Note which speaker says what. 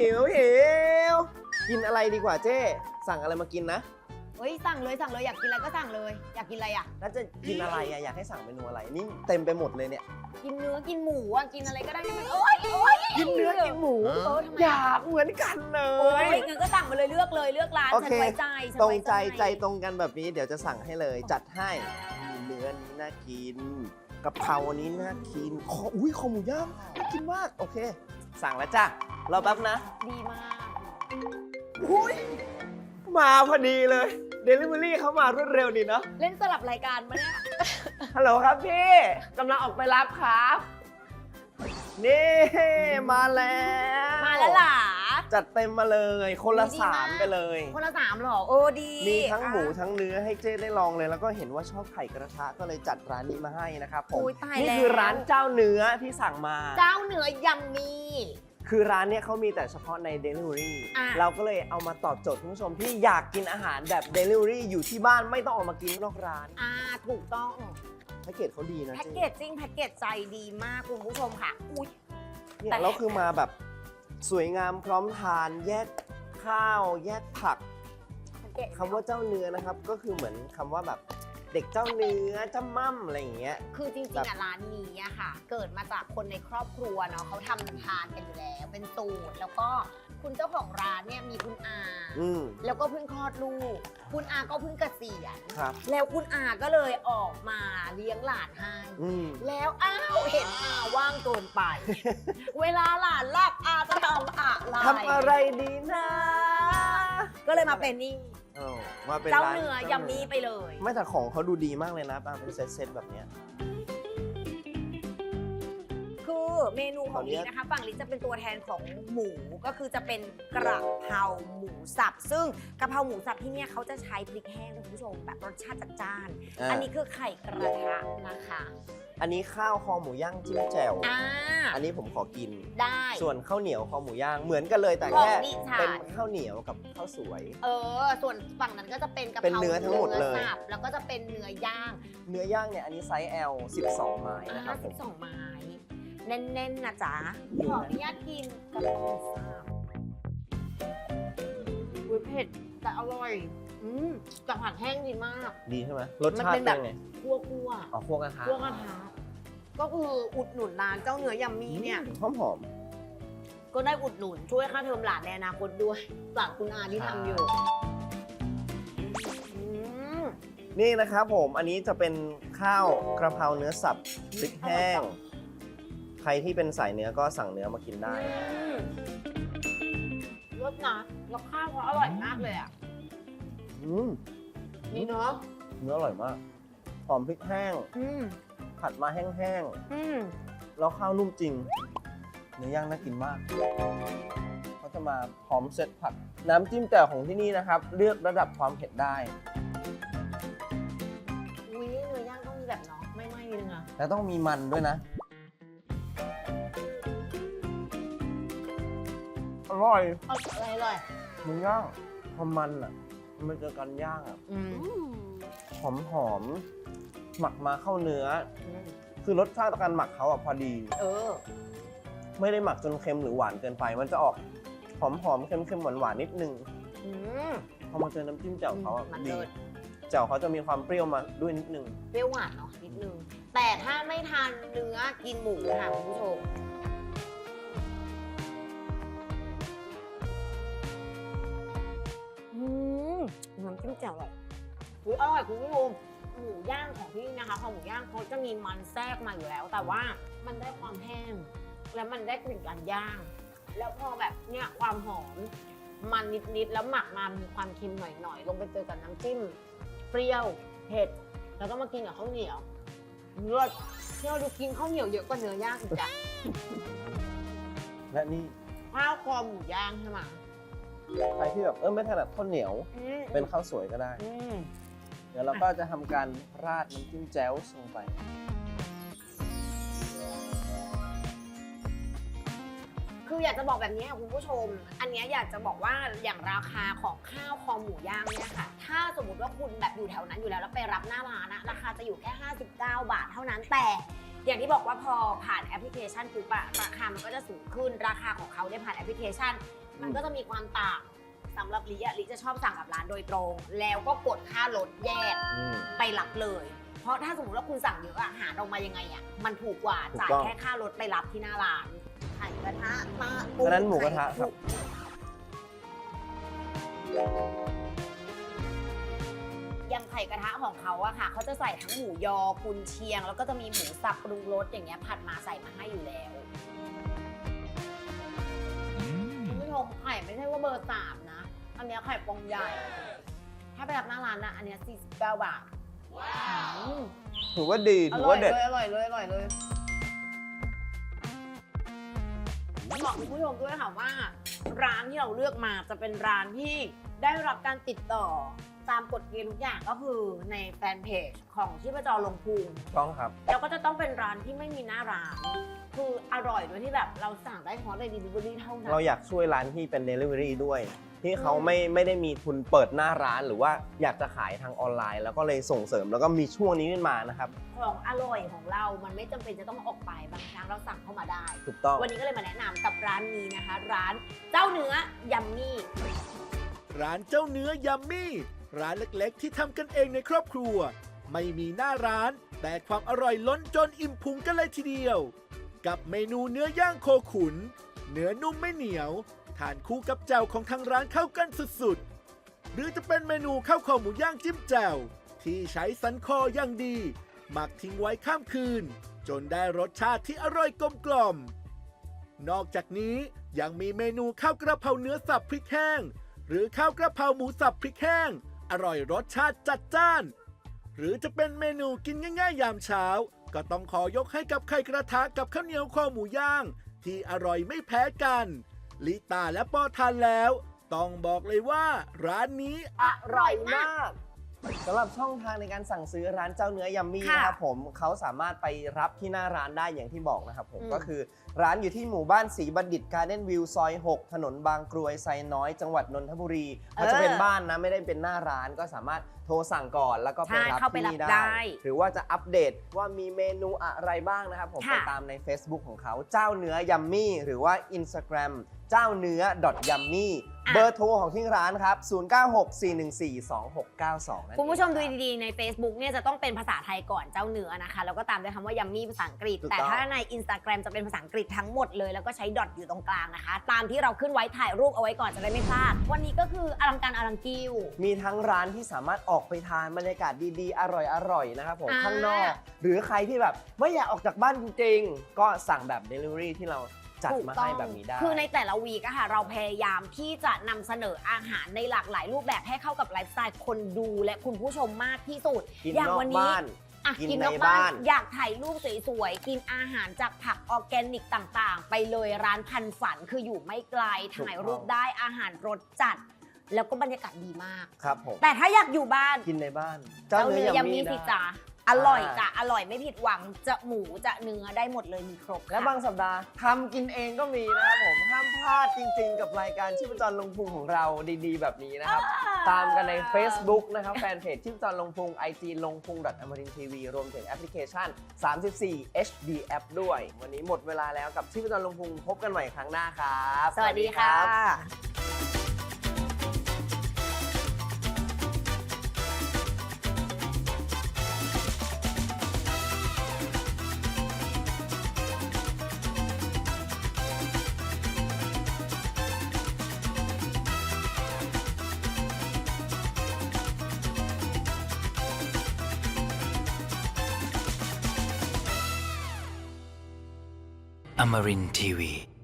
Speaker 1: หิวหิวกินอะไรดีกว่าเจ๊สั่งอะไรมากินนะ
Speaker 2: เฮ้ยสั่งเลยสั่งเลยอยากกินอะไรก็สั่งเลย อยากกินอะไรอะ
Speaker 1: แล้วจะกินอะไรอะอยากให้สั่งเมนูอะไรนี่เต็มไปหมดเลยเนี่ย
Speaker 2: กินเนื้อกินหมูอะกินอะไรก็ได้ที่มันโอ๊ยโอ๊ย
Speaker 1: กินเนื้อกินหมู
Speaker 2: เออทำไม
Speaker 1: อ
Speaker 2: อะ
Speaker 1: ยากเหมือนกันเล
Speaker 2: โอ๊
Speaker 1: ย
Speaker 2: ย งั้นก็สั่งมาเลยเลือกเลยเลือกร้าน
Speaker 1: โอ
Speaker 2: ฉัน
Speaker 1: เค
Speaker 2: ไว้ใจฉัน
Speaker 1: ตรง
Speaker 2: ไว้
Speaker 1: ใจใจตรงกันแบบนี้เดี๋ยวจะสั่งให้เลย จัดให้เนื้อนี้น่ากินกะเพราอันนี้น่ากินคออุ้ยคอหมูย่างน่ากินมากโอเค สั่งแล้วจ้ะรอแป๊บนะ
Speaker 2: ดีมาก
Speaker 1: อุ้ยมาพอดีเลย เดลิเวอรี่เขามารวดเร็วดีเนาะ
Speaker 2: เล่นสลับรายการมาเนี่ย
Speaker 1: ฮัลโหลครับพี่กำลังออกไปรับครับ นี่ มาแล้ว
Speaker 2: มาแล้วหล่ะ
Speaker 1: จัดเต็มมาเลย คนละ
Speaker 2: ดี
Speaker 1: สาม
Speaker 2: มาก
Speaker 1: ไปเลย
Speaker 2: คนละสามเหรอโอ้ดี
Speaker 1: มีทั้งหมู
Speaker 2: อะ
Speaker 1: ทั้งเนื้อให้เจ๊ได้ลองเลย แล้วก็เห็นว่าชอบไข่กระทะก็เลยจัดร้านนี้มาให้นะครับผม
Speaker 2: อุ๊ยตาย
Speaker 1: นี่
Speaker 2: แล้ว
Speaker 1: คือร้านเจ้าเนื้อที่สั่งมา
Speaker 2: เจ้าเนื้อยำมี
Speaker 1: คือร้านเนี้ยเขามีแต่เฉพาะใน Delivery
Speaker 2: อะ
Speaker 1: เราก็เลยเอามาตอบโจทย์คุณผู้ชมที่อยากกินอาหารแบบ Delivery อยู่ที่บ้านไม่ต้องออกมากินนอกร้าน
Speaker 2: อ่าถูกต้อง
Speaker 1: แพ็กเกจเขาดีนะ
Speaker 2: แพ็ก
Speaker 1: เจ๊
Speaker 2: เกจจิ้งแพ็กเกจใจดีมากคุณผู้ชมค่ะ อุ้ย
Speaker 1: เนี่ย
Speaker 2: แต่
Speaker 1: แล้วคือมาแบบ สวยงามพร้อมทานแยกข้าว แยกผัก
Speaker 2: แพ็กเกจ
Speaker 1: คำว่าเจ้าเนื้อนะครับ ก็คือเหมือนคำว่าแบบเด็กเจ้าเนื้อเจ้ามั่มอะไรอย่างเงี้ย
Speaker 2: คือจริง
Speaker 1: แบบ
Speaker 2: ๆอะร้านนี้อะค่ะ เกิดมาจากคนในครอบครัวเนาะเขาทำทานกันอยู่แล้ว เป็นสูตรแล้วก็ คุณเจ้าของร้านเนี่ยมีคุณอา
Speaker 1: อืม
Speaker 2: แล้วก็เพิ่งคลอดลูก คุณอาก็เพิ่งเกษียณ
Speaker 1: ครับ
Speaker 2: แล้วคุณอาก็เลยออกมาเลี้ยงหลานให้
Speaker 1: อืม
Speaker 2: แล้วอ้าวเห็นอาว่างเกินไป เวลาหลานหลับอาจะทำอะไร
Speaker 1: ทำอะไรดีนะ
Speaker 2: ก็เลยมาเป็นนี่
Speaker 1: เออมาเป็น
Speaker 2: เจ้า
Speaker 1: ร้
Speaker 2: เนื้อยำมีไปเลย
Speaker 1: ไม่แต่ของเขาดูดีมากเลยนะมาเป็นเซตๆแบบเนี้ย
Speaker 2: คื อเมนูของ
Speaker 1: ขออนุ
Speaker 2: นี้
Speaker 1: ญาต
Speaker 2: นะคะ ฝั่งนี้จะเป็นตัวแทนของหมูก็คือจะเป็นกระเพราหมูสับ ซึ่งกระเพราหมูสับที่เนี่ยเขาจะใช้พริกแห้งนะคุณผู้ชมแบบรสชาติจัดจ้านะอันนี้คือไข่กระทะนะคะ
Speaker 1: อันนี้ข้าวคอหมูย่างจิ้มแจ่ว
Speaker 2: อ่า
Speaker 1: อันนี้ผมขอกิน
Speaker 2: ได้
Speaker 1: ส่วนข้าวเหนียวคอหมูย่างเหมือนกันเลยแต่
Speaker 2: ของ
Speaker 1: แค่
Speaker 2: ดิฉัน
Speaker 1: เป็นข้าวเหนียวกับข้าวสวย
Speaker 2: เออ ส่วนฝั่งนั้นก็จะเป็นกระเพ
Speaker 1: เป็น
Speaker 2: รา
Speaker 1: เนื้อทั้งหมดเลย
Speaker 2: นื้อสับแล้วก็จะเป็นเนื้อย่าง
Speaker 1: เนื้อย่างเนี่ยอันนี้ไซส์ L 12 ไม้นะครับผ
Speaker 2: สิ
Speaker 1: ม
Speaker 2: บสองไม้ แน่นๆนะจ๊ะ
Speaker 1: ดูนะ
Speaker 2: ขออนุญาตกินกระเพราหมูสับอุ้ยเผ็ดแต่อร่อย อืมแต่ผัดแห้งดีมาก
Speaker 1: ดีใช่ไหมรสชาติ
Speaker 2: มันเป็น
Speaker 1: เป็
Speaker 2: แบ
Speaker 1: น
Speaker 2: บ
Speaker 1: ไง
Speaker 2: คั่วคั่ว
Speaker 1: อ๋อพวกกระทะ
Speaker 2: คั่วกระทะก็คืออุดหนุนร้านเจ้าเนื้อยำมีเนี่ย
Speaker 1: หอมหอม
Speaker 2: ก็ได้อุดหนุนช่วยค่าเทอมหลานในอนาคตด้วยจากคุณอาที่ทำอยู่อืม
Speaker 1: ๆนี่นะครับผมอันนี้จะเป็นข้าวกระเพราเนื้อสับพริกแห้งใค รที่เป็นสายเนื้อก็สั่งเนื้อมากินได้
Speaker 2: รสนะแล้วข้าวเขาอร่อยมากเลยอะ
Speaker 1: อืม
Speaker 2: นี่เนาะ
Speaker 1: เนื้ออร่อยมาก หอมพริกแห้ง
Speaker 2: อืม
Speaker 1: ผัดมาแห้ง
Speaker 2: อืม
Speaker 1: ๆ แล้วข้าวนุ่มจริง เนื้อย่างน่ากินมาก เขาจะมาพร้อมเซตผัก น้ำจิ้มแจ่วของที่นี่นะครับ เลือกระดับความเผ็ดได้
Speaker 2: อุ้ยเนื้อย่างต้องมีแบบเนาะไม่ไหม้นึงอะ
Speaker 1: และต้องมีมันด้วยนะ อร่อย
Speaker 2: เอาอะไรอร่อย
Speaker 1: เนื้อย่างพอมันอะ มันเจอกันย่างอะ
Speaker 2: อืม
Speaker 1: หอมหอมๆหมักมาเข้าเนื้อ คือรสชาติการหมักเขาอะพอดี
Speaker 2: เออ
Speaker 1: ไม่ได้หมักจนเค็มหรือหวานเกินไป มันจะออกหอมหอมๆเค็มเค็มหวานหวานๆนิดนึง
Speaker 2: อืม
Speaker 1: พอมาเจอน้ำจิ้มแจ่วเขาอะ
Speaker 2: มัน
Speaker 1: ดี
Speaker 2: เลิศ
Speaker 1: แจ่วเขาจะมีความเปรี้ยวมาด้วยนิดนึง
Speaker 2: เปรี้ยวหวานเนาะนิดนึง แต่ถ้าไม่ทานเนื้อกินหมูค่ะคุณผู้ชม แจ่วอร่อยอุ๊ยอร่อยคุณผู้ชมหมูย่างของที่นี่นะคะพอหมูย่างเขาจะมีมันแทรกมาอยู่แล้ว แต่ว่ามันได้ความแห้ง แล้วมันได้กลิ่นการย่าง แล้วพอแบบเนี่ยความหอม มันนิดๆแล้วหมักมามีความเค็มหน่อยๆลงไปเจอกับน้ำจิ้ม เปรี้ยวเผ็ดแล้วก็มากินกับข้าวเหนียวเลือดที่เราดูกินข้าวเหนียวเยอะกว่าเนื้อย่างอีกจ้ะ
Speaker 1: และนี่
Speaker 2: ข้าวคอหมูย่างใช่ไหม
Speaker 1: ใครที่แบบเออไม่ถนัดข้าวเหนียว
Speaker 2: อืม
Speaker 1: เป็นข้าวสวยก็ได้
Speaker 2: อืม
Speaker 1: เดี๋ยวเราก็จะทำการราดน้ำจิ้มแจ่วลงไป
Speaker 2: คืออยากจะบอกแบบนี้ค่ะคุณผู้ชม อันเนี้ยอยากจะบอกว่าอย่างราคาของข้าวคอหมูย่างเนี่ยค่ะ ถ้าสมมติว่าคุณแบบอยู่แถวนั้นอยู่แล้วแล้วไปรับหน้าร้านอะราคาจะอยู่แค่ 59 บาทเท่านั้นแต่ อย่างที่บอกว่าพอผ่านแอปพลิเคชันปุ๊บอะราคามันก็จะสูงขึ้นราคาของเขาเนี่ยผ่านแอปพลิเคชัน มันก็จะมีความต่างสำหรับลิอะลิจะชอบสั่งกับร้านโดยตรง แล้วก็กดค่ารถแยก
Speaker 1: อืม
Speaker 2: ไปรับเลย เพราะถ้าสมมติว่าคุณสั่งเยอะอะหารออกมายังไงอะมันถูกกว่า
Speaker 1: ถูก
Speaker 2: จ่าย
Speaker 1: ต้อง
Speaker 2: แค่ค่ารถไปรับที่หน้าร้านไข่กระทะมา
Speaker 1: อันนั้นหมูกระทะครับ
Speaker 2: ยำไข่กระทะของเขาอะค่ะเขาจะใส่ทั้งหมูยอกุนเชียง แล้วก็จะมีหมูสับปรุงรสอย่างเงี้ยผัดมาใส่มาให้อยู่แล้ว มไข่ไม่ใช่ว่าเบอร์สามนะ อันเนี้ยไข่ฟองใหญ่ ถ้าไปรับหน้าร้านนะ อันเนี้ย49 บาทอืม
Speaker 1: ถือว่าดี
Speaker 2: อ
Speaker 1: ถือ
Speaker 2: ร่อ
Speaker 1: ว่ายเด็ด
Speaker 2: เลยอร่อยเลยอร่อยเลยบอกคุณผู้ชมด้วยค่ะว่า ร้านที่เราเลือกมาจะเป็นร้านที่ได้รับการติดต่อ ตามกฎเกณฑ์ทุกอย่างก็คือในแฟนเพจของชีพจรลงพุง
Speaker 1: ต้องครับ
Speaker 2: แล้วก็จะต้องเป็นร้านที่ไม่มีหน้าร้าน คืออร่อยโดยที่แบบเราสั่งได้เฉพาะใน delivery เท่านั้น
Speaker 1: เราอยากช่วยร้านที่เป็น Delivery ด้วย ที่เขา
Speaker 2: อืม
Speaker 1: ไม่ไม่ได้มีทุนเปิดหน้าร้านหรือว่าอยากจะขายทางออนไลน์ แล้วก็เลยส่งเสริมแล้วก็มีช่วงนี้ขึ้นมานะครับ
Speaker 2: ของอร่อยของเรา มันไม่จำเป็นจะต้องออกไปบางครั้งเราสั่งเข้ามาได้
Speaker 1: ถูกต้อง
Speaker 2: วันนี้ก็เลยมาแนะนำกับร้านนี้นะคะ ร้านเจ้าเนื้อยัมมี่
Speaker 3: ร้านเจ้าเนื้อยัมมี่ ร้านเล็กๆ ที่ทำกันเองในครอบครัว ไม่มีหน้าร้าน แต่ความอร่อยล้นจนอิ่มพุงกันเลยทีเดียว กับเมนูเนื้อย่างโคขุน เนื้อนุ่มไม่เหนียว ทานคู่กับแจ่วของทางร้านเข้ากันสุดๆ หรือจะเป็นเมนูข้าวคอหมูย่างจิ้มแจ่วที่ใช้สันคออย่างดี หมักทิ้งไว้ข้ามคืน จนได้รสชาติที่อร่อยกลมกล่อมนอกจากนี้ยังมีเมนูข้าวกระเพราเนื้อสับพริกแห้ง หรือข้าวกระเพราหมูสับพริกแห้ง อร่อยรสชาติจัดจ้าน หรือจะเป็นเมนูกินง่ายๆ ยามเช้า ก็ต้องขอยกให้กับไข่กระทะกับข้าวเหนียวคอหมูย่าง ที่อร่อยไม่แพ้กัน ลิตาและปอทานแล้ว ต้องบอกเลยว่า ร้านนี้
Speaker 2: อร่อยมาก
Speaker 1: สำหรับช่องทางในการสั่งซื้อร้านเจ้าเนื้อยัมมี่
Speaker 2: ค่ะ
Speaker 1: นะครับผมเขาสามารถไปรับที่หน้าร้านได้อย่างที่บอกนะครับผม
Speaker 2: อืม
Speaker 1: ก็คือร้านอยู่ที่หมู่บ้านศรีบัณฑิตการ์เด้นวิวซอย 6 ถนนบางกรวยไซน้อยจังหวัดนนทบุรีมันจะเป็นบ้านนะไม่ได้เป็นหน้าร้านก็สามารถโทรสั่งก่อนแล้วก็ไป
Speaker 2: ใช่
Speaker 1: รับ
Speaker 2: เข้าไป
Speaker 1: ที่
Speaker 2: รับ
Speaker 1: นี่ได้
Speaker 2: ได้
Speaker 1: หรือว่าจะอัปเดตว่ามีเมนูอะไรบ้างนะครับผม
Speaker 2: ค่ะ
Speaker 1: ไปตามใน Facebook ของเขาเจ้าเนื้อยัมมี่หรือว่า Instagram เจ้าเนื้อ .yummy เบอร์โทรของที่ร้านครับ 0964142692นั่น
Speaker 2: คุณผู้ชมดู
Speaker 1: เองรับ
Speaker 2: ดีๆ ใน Facebook เนี่ยจะต้องเป็นภาษาไทยก่อนเจ้าเนื้อนะคะ แล้วก็ตามด้วยคำว่ายัมมี่ภาษาอังกฤษ
Speaker 1: ถูก
Speaker 2: แต่
Speaker 1: ต้อง
Speaker 2: ถ้าใน Instagram จะเป็นภาษาอังกฤษทั้งหมดเลย แล้วก็ใช้ดอทอยู่ตรงกลางนะคะ ตามที่เราขึ้นไว้ถ่ายรูปเอาไว้ก่อนจะได้ไม่พลาด วันนี้ก็คืออลังการอลังกิว
Speaker 1: มีทั้งร้านที่สามารถออกไปทานบรรยากาศดีๆ อร่อยๆ นะครับผม
Speaker 2: อ่า
Speaker 1: ข้างนอก หรือใครที่แบบไม่อยากออกจากบ้านจริงๆ ก็สั่งแบบ Delivery ที่เรา จัด
Speaker 2: ถูก
Speaker 1: มา
Speaker 2: ต้อ
Speaker 1: ให้
Speaker 2: ง
Speaker 1: แบบนี้ได้
Speaker 2: คือในแต่ละวีกอะค่ะ เราพยายามที่จะนำเสนออาหารในหลากหลายรูปแบบให้เข้ากับไลฟ์สไตล์คนดูและคุณผู้ชมมากที่สุด
Speaker 1: กิน
Speaker 2: อย่าง
Speaker 1: นอ
Speaker 2: วั
Speaker 1: ก
Speaker 2: นนี้
Speaker 1: บ้าน
Speaker 2: อะ
Speaker 1: กิน
Speaker 2: กินนอก
Speaker 1: ใน
Speaker 2: บ้า
Speaker 1: บ้าน น
Speaker 2: อยากถ่ายรูปสวยๆ กินอาหารจากผักออร์แกนิกต่างๆ ไปเลยร้านพันฝันคืออยู่ไม่ไกล ถ่ายรูปได้อาหารรสจัด แล้วก็บรรยากาศดีมาก
Speaker 1: ครับผม
Speaker 2: แต่ถ้าอยากอยู่บ้าน
Speaker 1: กินในบ้าน
Speaker 2: เจ้าเนื้อยำมี
Speaker 1: ได้
Speaker 2: สิจ้า อร่อย
Speaker 1: อ่า
Speaker 2: จ้ะอร่อยไม่ผิดหวังจะหมูจะเนื้อได้หมดเลยมีครบ
Speaker 1: และ
Speaker 2: ค่ะ
Speaker 1: บางสัปดาห์ทำกินเองก็มีนะครับผมห้ามพลาดจริงๆ กับรายการชิปจรลงพุงของเราดีๆ แบบนี้นะครับ ตามกันใน Facebook นะครับ แฟนเพจชิปจรลงพุง IG ลงพุงอมรินทีวีรวมถึงแอปพลิเคชัน 34 HD App ด้วย วันนี้หมดเวลาแล้วกับชิปจรลงพุงพบกันใหม่ครั้งหน้าครับ
Speaker 2: สวัสดีค่ะ
Speaker 4: Amarin.